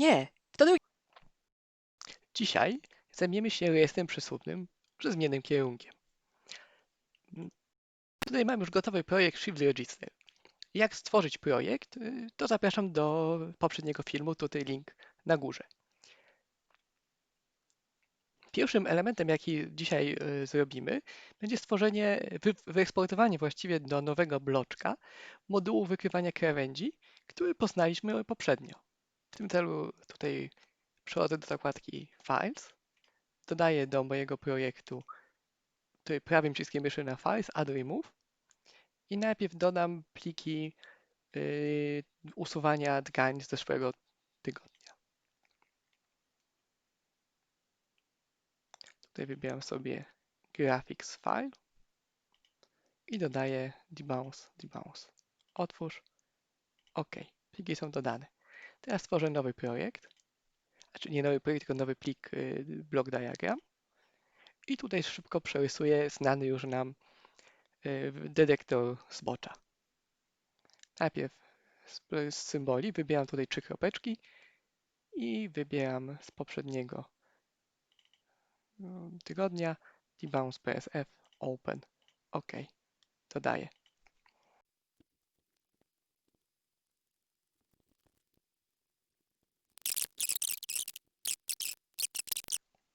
Nie, drugi. Dzisiaj zajmiemy się rejestrem przesłownym ze zmiennym kierunkiem. Tutaj mam już gotowy projekt Shift Register. Jak stworzyć projekt, y, to zapraszam do poprzedniego filmu, tutaj link na górze. Pierwszym elementem, jaki dzisiaj y, zrobimy, będzie stworzenie, wy- wyeksportowanie właściwie do nowego bloczka modułu wykrywania krawędzi, który poznaliśmy poprzednio. W tym celu tutaj przechodzę do zakładki Files, dodaję do mojego projektu tutaj prawym przyciskiem myszy na Files, Add Remove i najpierw dodam pliki yy, usuwania tkań z zeszłego tygodnia. Tutaj wybieram sobie Graphics File i dodaję debounce, debounce. Otwórz. OK. Pliki są dodane. Teraz stworzę nowy projekt. Znaczy nie nowy projekt, tylko nowy plik y, block diagram. I tutaj szybko przerysuję znany już nam y, detektor zbocza. Najpierw z, z symboli wybieram tutaj trzy kropeczki i wybieram z poprzedniego mm, tygodnia debounce PSF open. OK. Dodaję.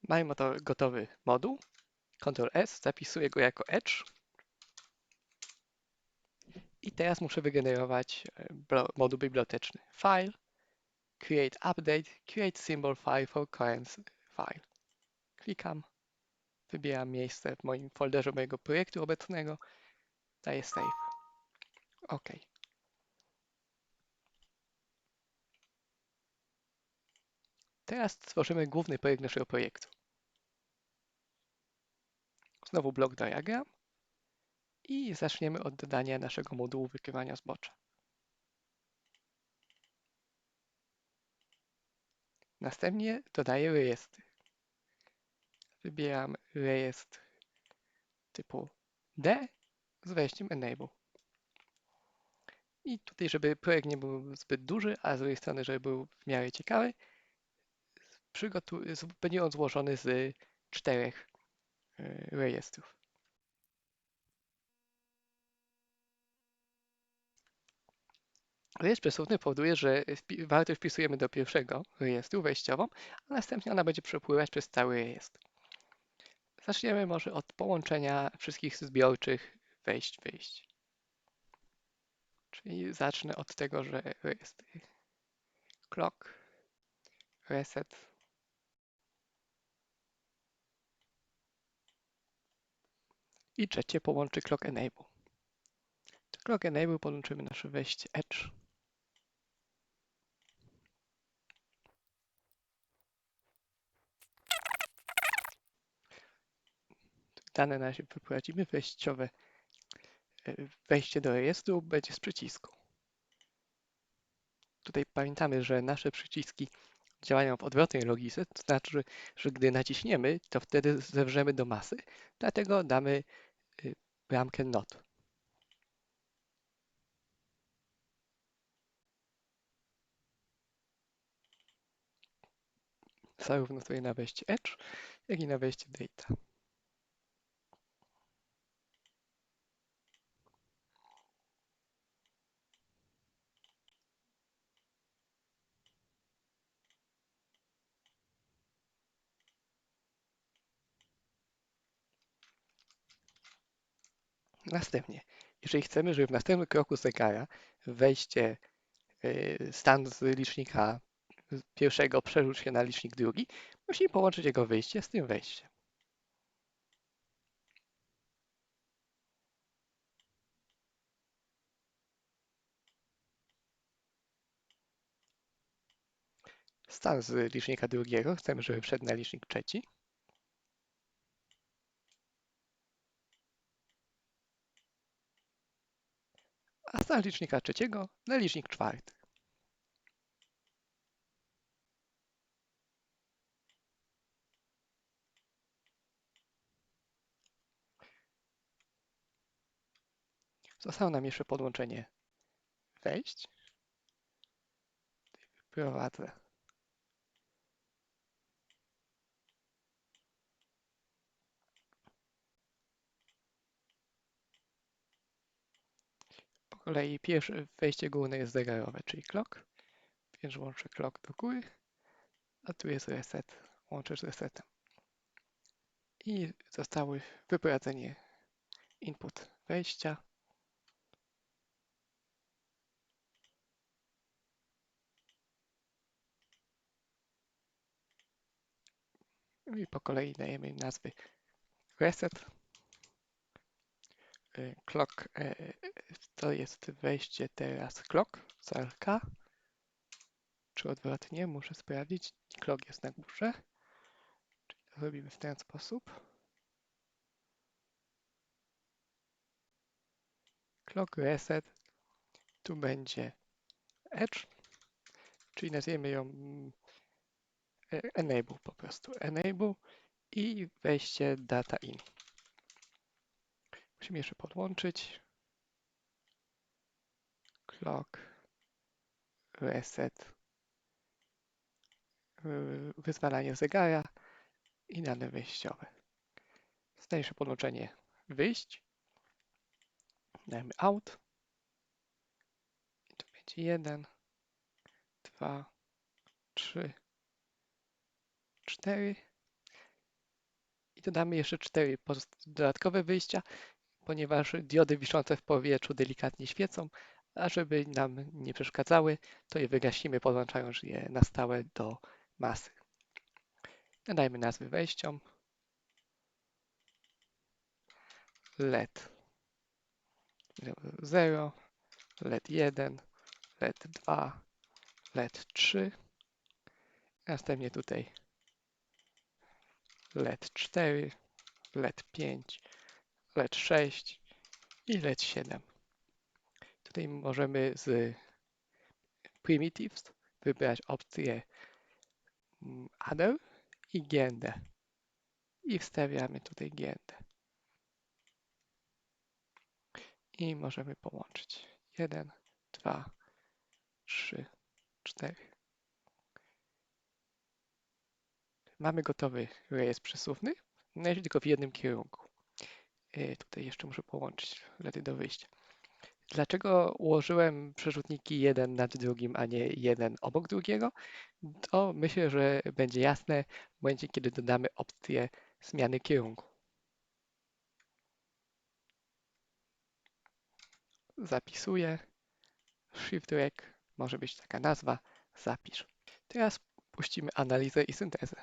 Mamy oto gotowy moduł. Ctrl S, zapisuję go jako Edge. I teraz muszę wygenerować e, moduł biblioteczny. File, create update, create symbol file for current file. Klikam, wybieram miejsce w moim folderze mojego projektu obecnego, daję save. OK. Teraz stworzymy główny projekt naszego projektu. Znowu blok diagram i zaczniemy od dodania naszego modułu wykrywania zbocza. Następnie dodaję rejestry. Wybieram rejestr typu D z wejściem Enable. I tutaj, żeby projekt nie był zbyt duży, a z drugiej strony, żeby był w miarę ciekawy, będzie on złożony z czterech rejestrów. Rejestr przesłowny powoduje, że wartość wpisujemy do pierwszego rejestru wejściową, a następnie ona będzie przepływać przez cały rejestr. Zaczniemy może od połączenia wszystkich zbiorczych wejść, wyjść. Czyli zacznę od tego, że rejestry clock, reset, i trzecie połączy clock enable. Do clock enable podłączymy nasze wejście edge. Dane na razie wyprowadzimy. Wejściowe e, wejście do rejestru będzie z przycisku. Tutaj pamiętamy, że nasze przyciski działają w odwrotnej logice, to znaczy, że gdy naciśniemy, to wtedy zewrzemy do masy, dlatego damy y, bramkę not. Zarówno tutaj na wejście Edge, jak i na wejście Data. Następnie, jeżeli chcemy, żeby w następnym kroku zegara wejście y, stan z licznika pierwszego przerzucił się na licznik drugi, musimy połączyć jego wyjście z tym wejściem. Stan z licznika drugiego chcemy, żeby wszedł na licznik trzeci. A stan licznika trzeciego na licznik czwarty. Zostało nam jeszcze podłączenie wejść. Prowadzę kolei pierwsze wejście główne jest zegarowe, czyli clock, więc łączę clock do góry, a tu jest reset, łączę z resetem. I zostały wyprowadzenie input wejścia, i po kolei dajemy im nazwy reset, clock y, to jest wejście teraz clock RK, czy odwrotnie, muszę sprawdzić. Clock jest na górze, czyli to zrobimy w ten sposób. Clock reset, tu będzie edge, czyli nazwiemy ją mm, e- enable po prostu, enable i wejście data in. Musimy jeszcze podłączyć. Clock, reset, yy, wyzwalanie zegara i dane wyjściowe. Zostaje jeszcze podłączenie wyjść. Dajemy out. I tu będzie 1, 2, 3, 4. I dodamy jeszcze 4 dodatkowe wyjścia, ponieważ diody wiszące w powietrzu delikatnie świecą, a żeby nam nie przeszkadzały, to je wygasimy, podłączając je na stałe do masy. Nadajmy nazwy wejściom. LED 0, LED 1, LED 2, LED 3. Następnie tutaj LED 4, LED 5, LED 6 i LED 7. Tutaj możemy z primitives wybrać opcję other i GND. I wstawiamy tutaj GND. I możemy połączyć. 1, 2, 3, 4. Mamy gotowy rejestr przesuwny, no tylko w jednym kierunku. Yy, tutaj jeszcze muszę połączyć ledy do wyjścia. Dlaczego ułożyłem przerzutniki jeden nad drugim, a nie jeden obok drugiego? To myślę, że będzie jasne w momencie, kiedy dodamy opcję zmiany kierunku. Zapisuję. Shift Rec może być taka nazwa. Zapisz. Teraz puścimy analizę i syntezę.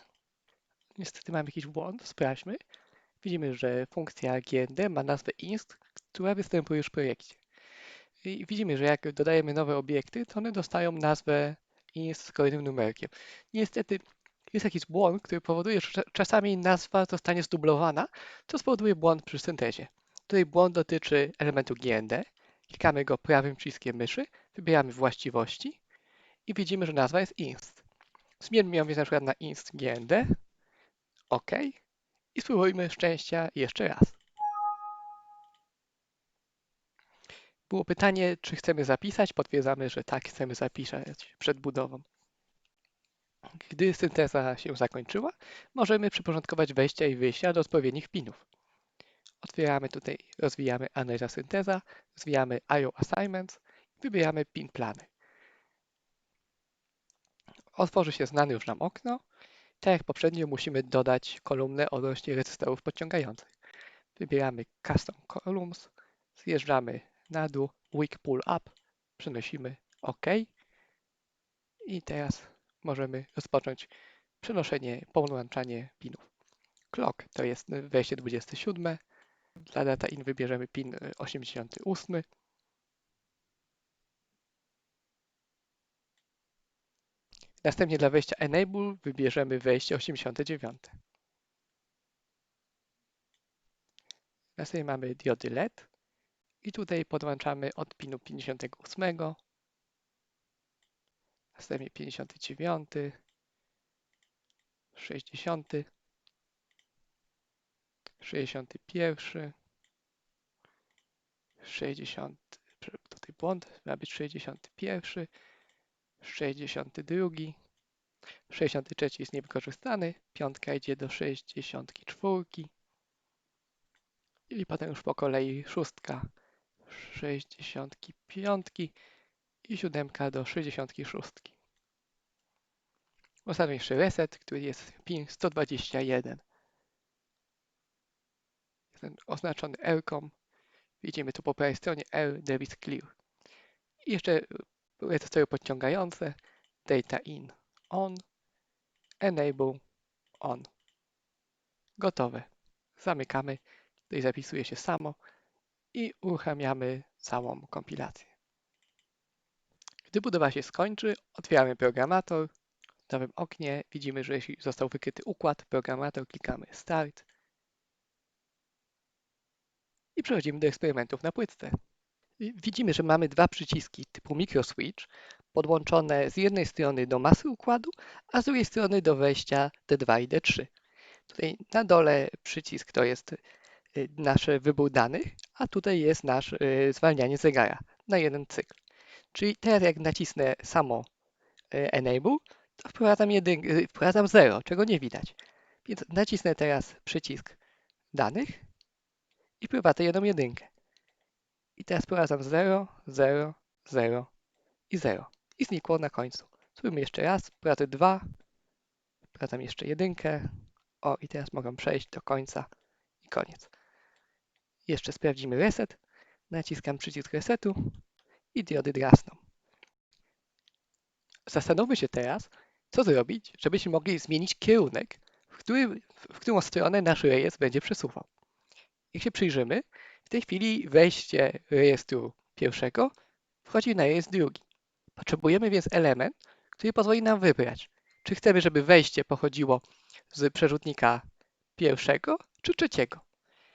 Niestety mamy jakiś błąd. Sprawdźmy. Widzimy, że funkcja GND ma nazwę inst, która występuje już w projekcie. I widzimy, że jak dodajemy nowe obiekty, to one dostają nazwę inst z kolejnym numerkiem. Niestety jest jakiś błąd, który powoduje, że czasami nazwa zostanie zdublowana, co spowoduje błąd przy syntezie. Tutaj błąd dotyczy elementu GND. Klikamy go prawym przyciskiem myszy, wybieramy właściwości i widzimy, że nazwa jest inst. Zmieńmy ją więc na przykład na inst GND. OK. I spróbujmy szczęścia jeszcze raz. Było pytanie, czy chcemy zapisać. Potwierdzamy, że tak, chcemy zapisać przed budową. Gdy synteza się zakończyła, możemy przyporządkować wejścia i wyjścia do odpowiednich pinów. Otwieramy tutaj, rozwijamy analiza synteza, rozwijamy IO assignments i wybieramy pin plany. Otworzy się znane już nam okno. Tak jak poprzednio musimy dodać kolumnę odnośnie rezystorów podciągających. Wybieramy Custom Columns, zjeżdżamy na dół, Weak Pull Up, przenosimy OK. I teraz możemy rozpocząć przenoszenie, połączanie pinów. Clock to jest wejście 27. Dla data in wybierzemy pin 88. Następnie dla wejścia Enable wybierzemy wejście 89. Następnie mamy diody LED i tutaj podłączamy od pinu 58, następnie 59, 60, 61, 60, tutaj błąd, ma być 61, 62, 63 jest niewykorzystany, piątka idzie do 64 i potem już po kolei szóstka, 65 i siódemka do 66. Ostatnio jeszcze reset, który jest pin 121. Jest ten oznaczony R-kom. Widzimy tu po prawej stronie R Davis Clear. I jeszcze rejestratory podciągające data in on, enable on. Gotowe. Zamykamy. Tutaj zapisuje się samo i uruchamiamy całą kompilację. Gdy budowa się skończy, otwieramy programator. W nowym oknie widzimy, że jeśli został wykryty układ, programator, klikamy Start i przechodzimy do eksperymentów na płytce. Widzimy, że mamy dwa przyciski typu microswitch podłączone z jednej strony do masy układu, a z drugiej strony do wejścia D2 i D3. Tutaj na dole przycisk to jest y, nasz wybór danych, a tutaj jest nasz y, zwalnianie zegara na jeden cykl. Czyli teraz jak nacisnę samo y, Enable, to wprowadzam, jedyn, wprowadzam 0, czego nie widać. Więc nacisnę teraz przycisk danych i wprowadzę jedną jedynkę. I teraz wprowadzam 0, 0, 0 i 0. I znikło na końcu. Spróbujmy jeszcze raz. Wprowadzę 2, wprowadzam jeszcze jedynkę. O, i teraz mogę przejść do końca i koniec. Jeszcze sprawdzimy reset. Naciskam przycisk resetu i diody drasną. Zastanówmy się teraz, co zrobić, żebyśmy mogli zmienić kierunek, w, który, w którą stronę nasz rejestr będzie przesuwał. Jak się przyjrzymy, tej chwili wejście rejestru pierwszego wchodzi na rejestr drugi. Potrzebujemy więc element, który pozwoli nam wybrać, czy chcemy, żeby wejście pochodziło z przerzutnika pierwszego czy trzeciego.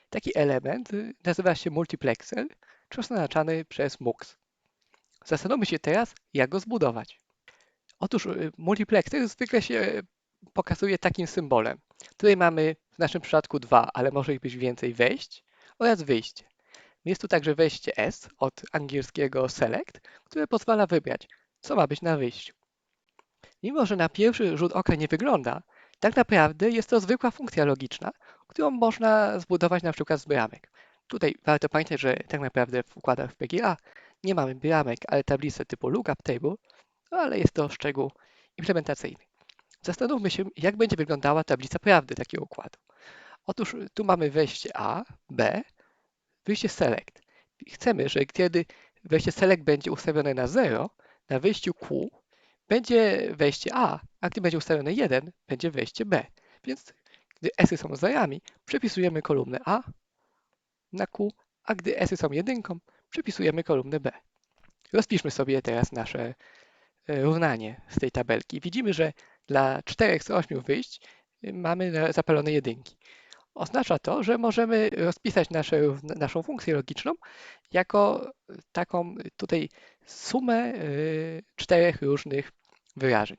Taki element nazywa się multiplexer, czy oznaczany przez MUX. Zastanówmy się teraz, jak go zbudować. Otóż y, multiplexer zwykle się pokazuje takim symbolem. Tutaj mamy w naszym przypadku dwa, ale może ich być więcej wejść oraz wyjście. Jest tu także wejście S od angielskiego select, które pozwala wybrać, co ma być na wyjściu. Mimo, że na pierwszy rzut oka nie wygląda, tak naprawdę jest to zwykła funkcja logiczna, którą można zbudować na przykład z bramek. Tutaj warto pamiętać, że tak naprawdę w układach w PGA nie mamy bramek, ale tablice typu lookup table, no ale jest to szczegół implementacyjny. Zastanówmy się, jak będzie wyglądała tablica prawdy takiego układu. Otóż tu mamy wejście A, B, wyjście select. Chcemy, że kiedy wejście select będzie ustawione na 0, na wyjściu Q będzie wejście A, a gdy będzie ustawione 1, będzie wejście B. Więc gdy S-y są zerami, przepisujemy kolumnę A na Q, a gdy S-y są jedynką, przepisujemy kolumnę B. Rozpiszmy sobie teraz nasze e, równanie z tej tabelki. Widzimy, że dla 4 z 8 wyjść y, mamy zapalone jedynki. Oznacza to, że możemy rozpisać nasze, naszą funkcję logiczną jako taką tutaj sumę y, czterech różnych wyrażeń.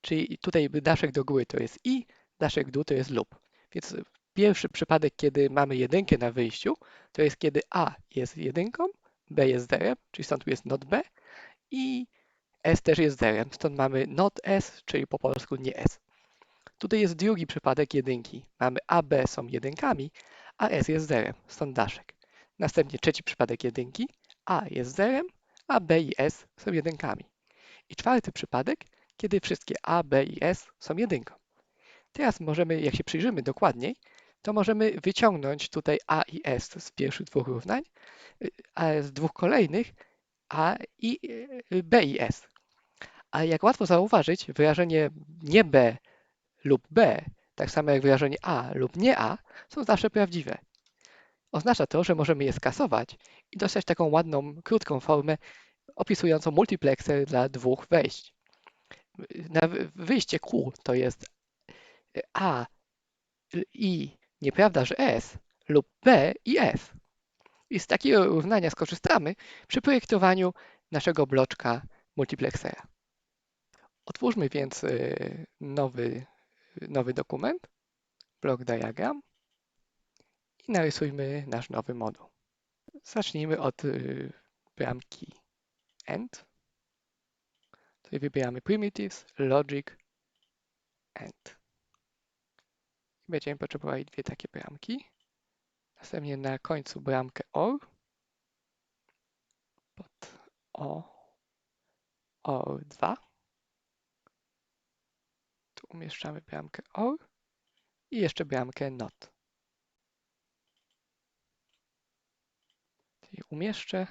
Czyli tutaj daszek do góry to jest i, daszek dół to jest lub. Więc pierwszy przypadek, kiedy mamy jedynkę na wyjściu, to jest kiedy a jest jedynką, b jest zerem, czyli stąd tu jest not b i s też jest zerem, stąd mamy not s, czyli po polsku nie s. Tutaj jest drugi przypadek jedynki. Mamy A, B są jedynkami, a S jest zerem, stąd daszek. Następnie trzeci przypadek jedynki. A jest zerem, a B i S są jedynkami. I czwarty przypadek, kiedy wszystkie A, B i S są jedynką. Teraz możemy, jak się przyjrzymy dokładniej, to możemy wyciągnąć tutaj A i S z pierwszych dwóch równań, a z dwóch kolejnych A i B i S. A jak łatwo zauważyć, wyrażenie nie B lub B, tak samo jak wyrażenie A lub nie A, są zawsze prawdziwe. Oznacza to, że możemy je skasować i dostać taką ładną, krótką formę opisującą multiplexer dla dwóch wejść. Na wyjście Q to jest A i nieprawda, że S lub B i S. I z takiego równania skorzystamy przy projektowaniu naszego bloczka multiplexera. Otwórzmy więc y, nowy nowy dokument, block diagram i narysujmy nasz nowy moduł. Zacznijmy od y, bramki end. Tutaj wybieramy primitives, logic, end. Będziemy potrzebowali dwie takie bramki. Następnie na końcu bramkę or O, OR2. Tu umieszczamy bramkę OR i jeszcze bramkę NOT. Czyli umieszczę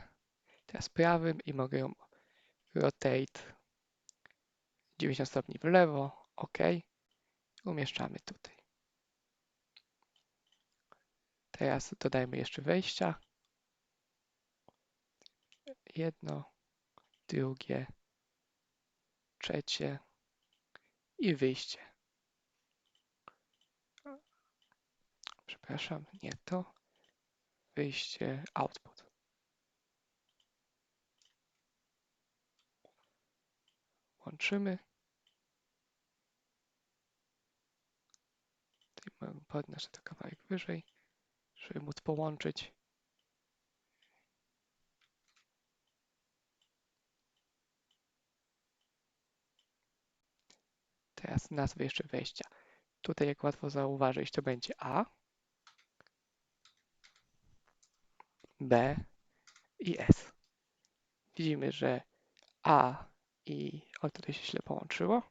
teraz prawym i mogę ją rotate 90 stopni w lewo, OK. Umieszczamy tutaj. Teraz dodajmy jeszcze wejścia. Jedno, drugie, trzecie i wyjście. Przepraszam, nie to. Wyjście, output. Łączymy. Tutaj podnoszę to kawałek wyżej, żeby móc połączyć. Teraz nazwę jeszcze wejścia. Tutaj, jak łatwo zauważyć, to będzie A, B i S. Widzimy, że A i o tutaj się źle połączyło.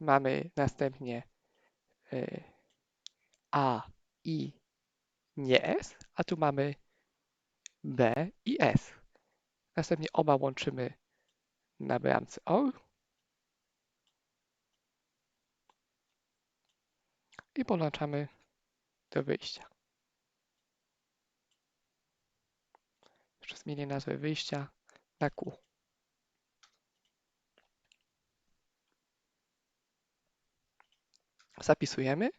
Mamy następnie y, A i nie S, a tu mamy B i S. Następnie oba łączymy na bramce OR i podłączamy do wyjścia. Jeszcze zmienię nazwę wyjścia na Q. Zapisujemy.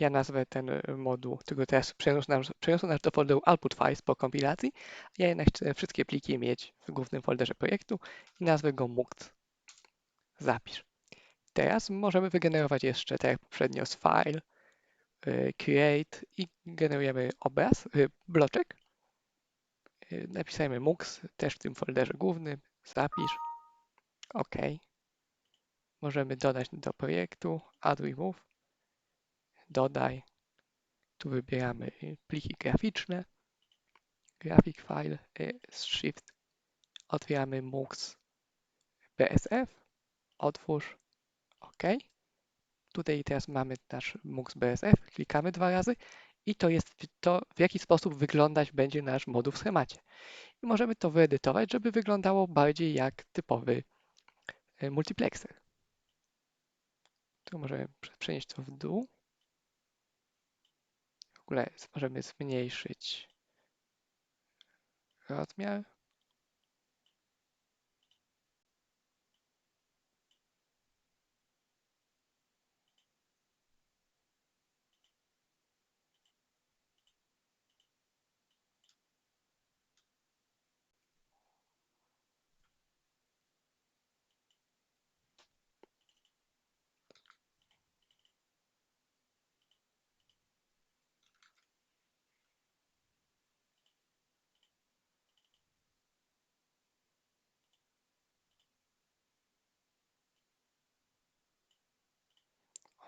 Ja nazwę ten y, moduł, którego teraz przeniósł nas, przeniósł nas do folderu output files po kompilacji. Ja jednak chcę wszystkie pliki mieć w głównym folderze projektu i nazwę go muct. Zapisz. Teraz możemy wygenerować jeszcze, tak jak poprzednio, z file, create i generujemy obraz, y, bloczek. Napisajmy mux, też w tym folderze głównym, zapisz, OK. Możemy dodać do projektu, add remove, dodaj. Tu wybieramy pliki graficzne, graphic file, z shift, otwieramy mux BSF, otwórz, OK. Tutaj teraz mamy nasz mux BSF, klikamy dwa razy i to jest to, w jaki sposób wyglądać będzie nasz moduł w schemacie. I możemy to wyedytować, żeby wyglądało bardziej jak typowy multiplexer. Tu możemy przenieść to w dół. W ogóle możemy zmniejszyć rozmiar.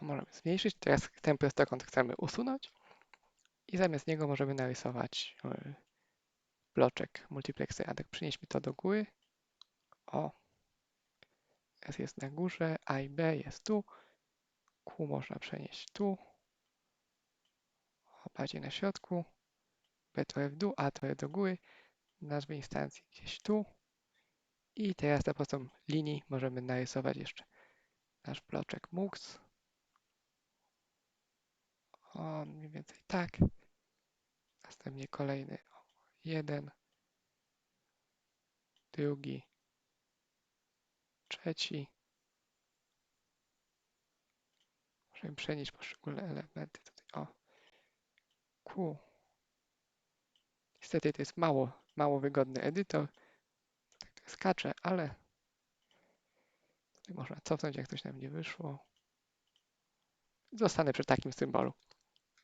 Możemy zmniejszyć. Teraz ten prostokąt chcemy usunąć i zamiast niego możemy narysować e, bloczek multiplexera. Tak przynieśmy to do góry. O, S jest na górze, A i B jest tu. Q można przenieść tu. O, bardziej na środku. B trochę w dół, A trochę do góry. Nazwę instancji gdzieś tu. I teraz za pomocą linii możemy narysować jeszcze nasz bloczek MUX. O, mniej więcej tak. Następnie kolejny jeden, drugi, trzeci. Możemy przenieść poszczególne elementy tutaj. O, Q. Niestety to jest mało, mało wygodny edytor. Tak to skacze, ale tutaj można cofnąć, jak coś nam nie wyszło. Zostanę przy takim symbolu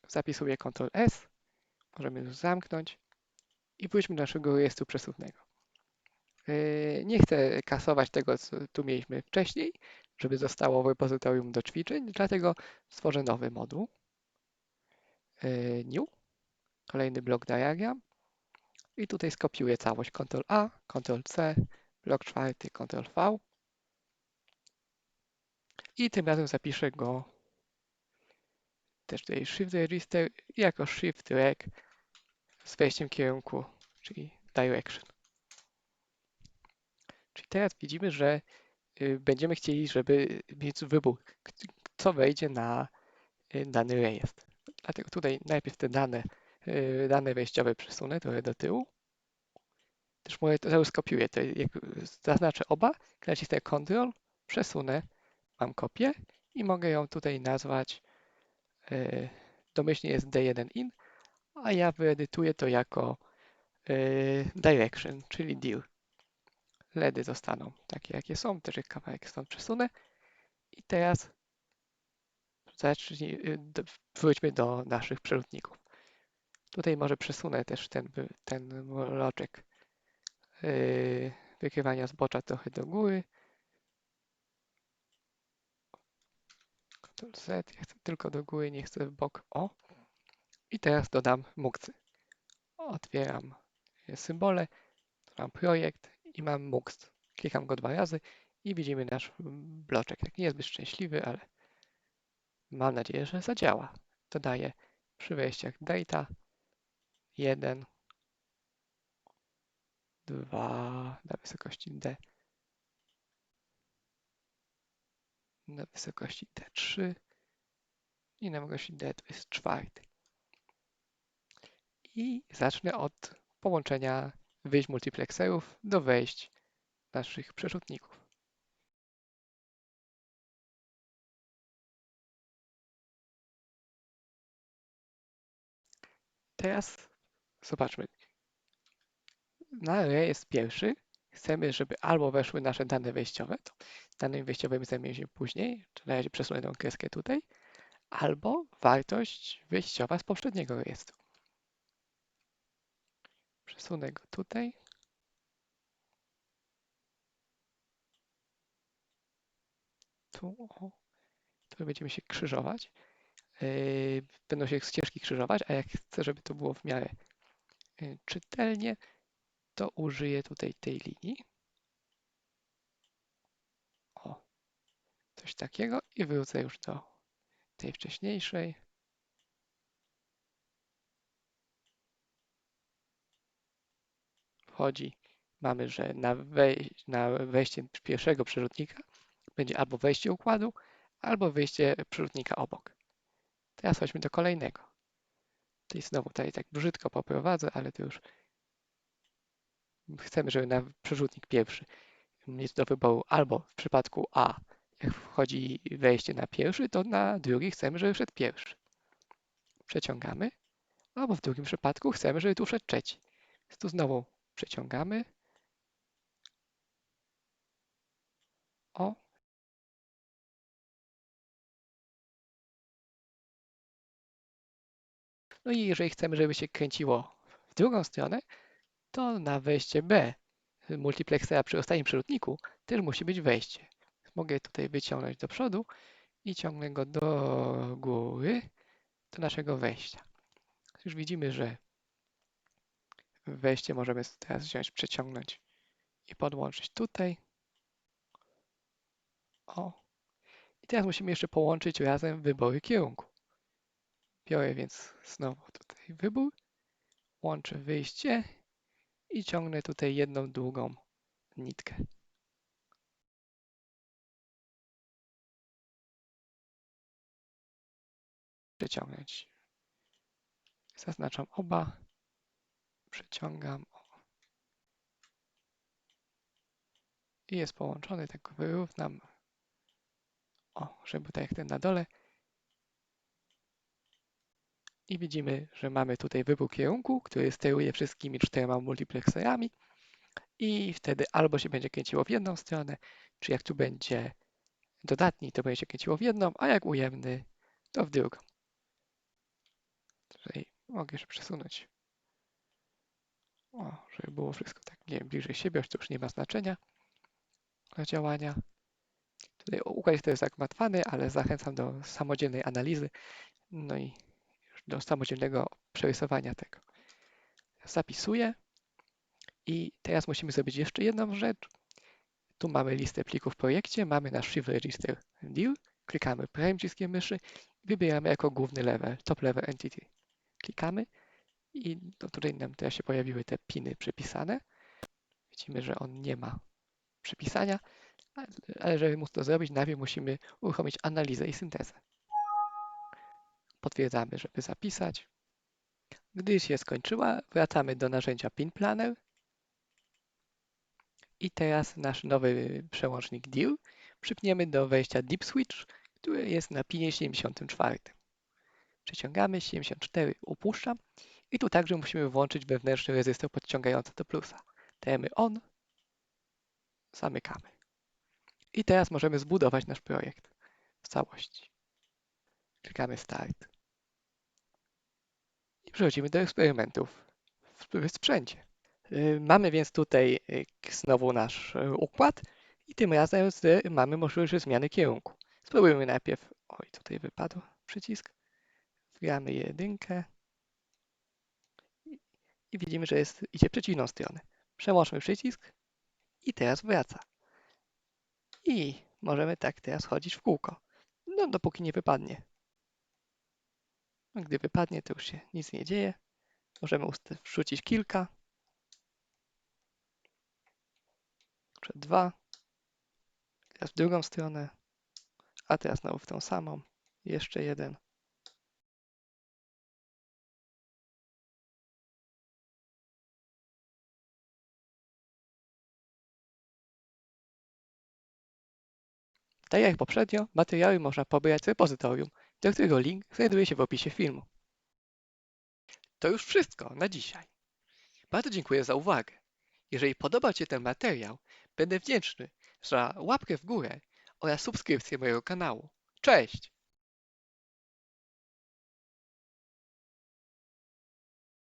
zapisuję Ctrl S, możemy już zamknąć i pójdźmy do naszego rejestru przesuwnego. Yy, nie chcę kasować tego, co tu mieliśmy wcześniej, żeby zostało w repozytorium do ćwiczeń, dlatego stworzę nowy moduł. Yy, new, kolejny blok diagram I tutaj skopiuję całość Ctrl A, Ctrl C, blok czwarty, Ctrl V. I tym razem zapiszę go też tutaj Shift Register jako Shift Reg z wejściem kierunku, czyli Direction. Czyli teraz widzimy, że y, będziemy chcieli, żeby mieć wybór, co wejdzie na y, dany rejestr. Dlatego tutaj najpierw te dane, y, dane wejściowe przesunę trochę do tyłu. Też mogę to skopiuję, to jak zaznaczę oba, nacisnę Ctrl, przesunę, mam kopię i mogę ją tutaj nazwać, domyślnie jest D1 in, a ja wyedytuję to jako y, direction, czyli dir. LEDy zostaną takie, jakie są, też jak kawałek stąd przesunę. I teraz zacznij, do- wróćmy do naszych przelotników. Tutaj może przesunę też ten, ten mroczek yy, wykrywania zbocza trochę do góry. Ctrl Z, ja chcę tylko do góry, nie chcę w bok. O! I teraz dodam mukcy. Otwieram symbole, mam projekt i mam mukt. Klikam go dwa razy i widzimy nasz bloczek. Tak nie jest zbyt szczęśliwy, ale mam nadzieję, że zadziała. Dodaję przy wejściach data 1, 2 na wysokości D, na wysokości D3 i na wysokości D to jest czwarty. I zacznę od połączenia wyjść multiplexerów do wejść naszych przerzutników. Teraz zobaczmy. Na rejestr pierwszy chcemy, żeby albo weszły nasze dane wejściowe, to danymi wejściowymi zajmiemy się później, czy na razie przesunę tą kreskę tutaj, albo wartość wyjściowa z poprzedniego rejestru. Przesunę go tutaj. Tu, o, tu będziemy się krzyżować. Yy, będą się ścieżki krzyżować, a jak chcę, żeby to było w miarę yy, czytelnie, to użyję tutaj tej linii. O, coś takiego i wrócę już do tej wcześniejszej. Wchodzi, mamy, że na, wej na wejście pierwszego przerzutnika będzie albo wejście układu, albo wyjście przerzutnika obok. Teraz chodźmy do kolejnego. Tutaj znowu tutaj tak brzydko poprowadzę, ale to już chcemy, żeby na przerzutnik pierwszy mieć do wyboru albo w przypadku A, jak wchodzi wejście na pierwszy, to na drugi chcemy, żeby wszedł pierwszy. Przeciągamy, albo w drugim przypadku chcemy, żeby tu wszedł trzeci. Więc tu znowu przeciągamy. O. No i jeżeli chcemy, żeby się kręciło w drugą stronę, to na wejście B multiplexera przy ostatnim przelotniku też musi być wejście. Mogę tutaj wyciągnąć do przodu i ciągnę go do góry do naszego wejścia. Już widzimy, że wejście możemy teraz wziąć, przeciągnąć i podłączyć tutaj. O. I teraz musimy jeszcze połączyć razem wybory kierunku. Biorę więc znowu tutaj wybór, łączę wyjście i ciągnę tutaj jedną długą nitkę. Przeciągnąć. Zaznaczam oba, przeciągam o. i jest połączony, tak wyrównam. O, żeby tak jak ten na dole. I widzimy, że mamy tutaj wybór kierunku, który steruje wszystkimi czterema multiplexerami i wtedy albo się będzie kręciło w jedną stronę, czy jak tu będzie dodatni, to będzie się kręciło w jedną, a jak ujemny, to w drugą. Tutaj mogę jeszcze przesunąć, o, żeby było wszystko tak nie wiem, bliżej siebie, już to już nie ma znaczenia dla działania. Tutaj układ to jest zagmatwany, ale zachęcam do samodzielnej analizy, no i do samodzielnego przerysowania tego. Zapisuję I teraz musimy zrobić jeszcze jedną rzecz. Tu mamy listę plików w projekcie, mamy nasz Shift Register Deal, klikamy prawym przyciskiem myszy i wybieramy jako główny level, top level entity. Klikamy i to tutaj nam teraz się pojawiły te piny przypisane. Widzimy, że on nie ma przypisania, ale żeby móc to zrobić, najpierw musimy uruchomić analizę i syntezę. Potwierdzamy, żeby zapisać. Gdy się skończyła, wracamy do narzędzia Pin Planner. I teraz nasz nowy przełącznik DIL przypniemy do wejścia Deep Switch, który jest na pinie 74. Przeciągamy 74, upuszczam i tu także musimy włączyć wewnętrzny rezystor podciągający do plusa. Dajemy on, zamykamy. I teraz możemy zbudować nasz projekt w całości. Klikamy Start. I przechodzimy do eksperymentów w sprzęcie. Y, Mamy więc tutaj y, znowu nasz y, układ i tym razem mamy możliwość zmiany kierunku. Spróbujmy najpierw, oj tutaj wypadł przycisk, wgramy jedynkę i- widzimy, że jest, idzie przeciwną stronę. Przełączmy przycisk i teraz wraca. I możemy tak teraz chodzić w kółko, no dopóki nie wypadnie. Gdy wypadnie, to już się nic nie dzieje. Możemy wrzucić kilka. Przed dwa. Teraz w drugą stronę. A teraz znowu w tą samą. Jeszcze jeden. Tak jak poprzednio, materiały można pobrać z repozytorium, do którego link znajduje się w opisie filmu. To już wszystko na dzisiaj. Bardzo dziękuję za uwagę. Jeżeli podobał Ci ten materiał, będę wdzięczny za łapkę w górę oraz subskrypcję mojego kanału. Cześć!